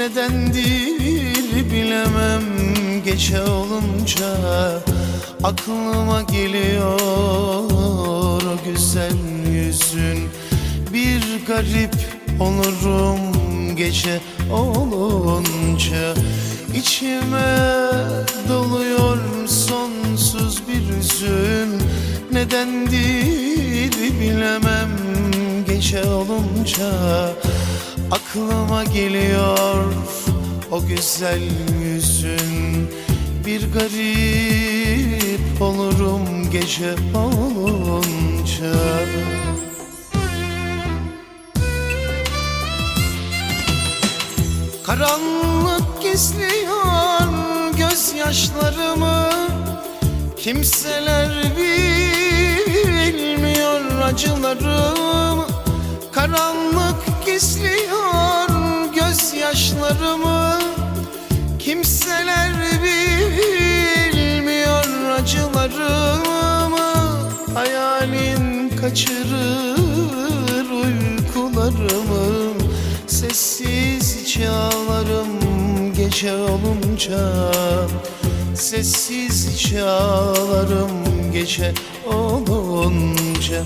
Nedendir bilemem. Gece olunca Aklıma geliyor o güzel yüzün. Bir garip olurum gece olunca. İçime doluyor sonsuz bir hüzün. Nedendir bilemem. Gece olunca Aklıma geliyor o güzel yüzün. Bir garip olurum gece olunca. Karanlık gizliyor gözyaşlarımı. Kimseler bilmiyor acılarımı Karanlık gizliyor gözyaşlarımı. Kimseler bilmiyor acılarımı. Hayalin kaçırır uykularımı. Sessiz çağlarım gece olunca. Sessiz çağlarım gece olunca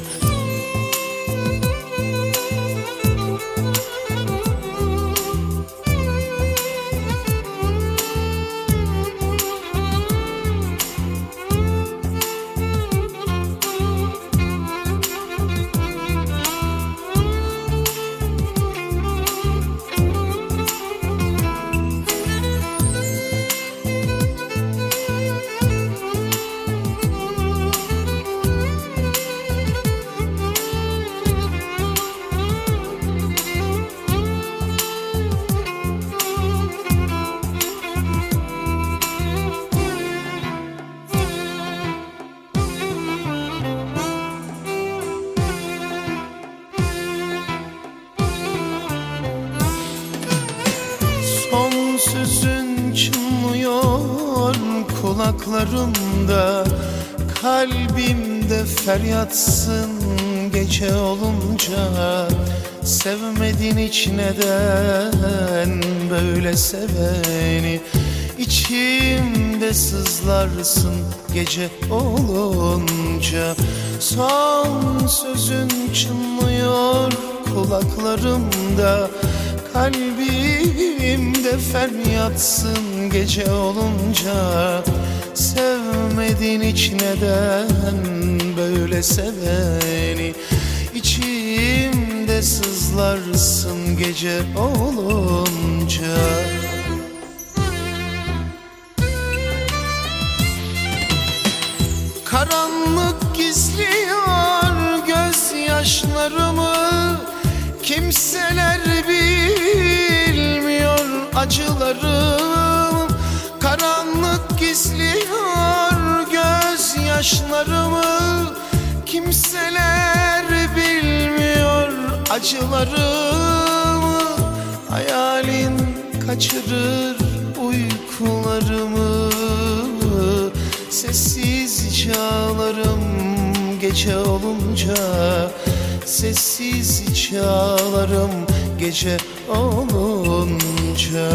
sözün çınlıyor kulaklarımda. Kalbimde feryatsın gece olunca. Sevmedin hiç neden böyle seveni? İçimde sızlarsın gece olunca. Son sözün çınlıyor kulaklarımda Kalbimde feryatsın gece olunca. Sevmedin hiç neden böyle seveni? İçimde sızlarsın gece olunca. Karanlık gizliyor gizliyor gözyaşlarımı. Kimseler bilmiyor acılarımı. Hayalin kaçırır uykularımı. Sessiz çağlarım gece olunca. Sessiz çağlarım gece olunca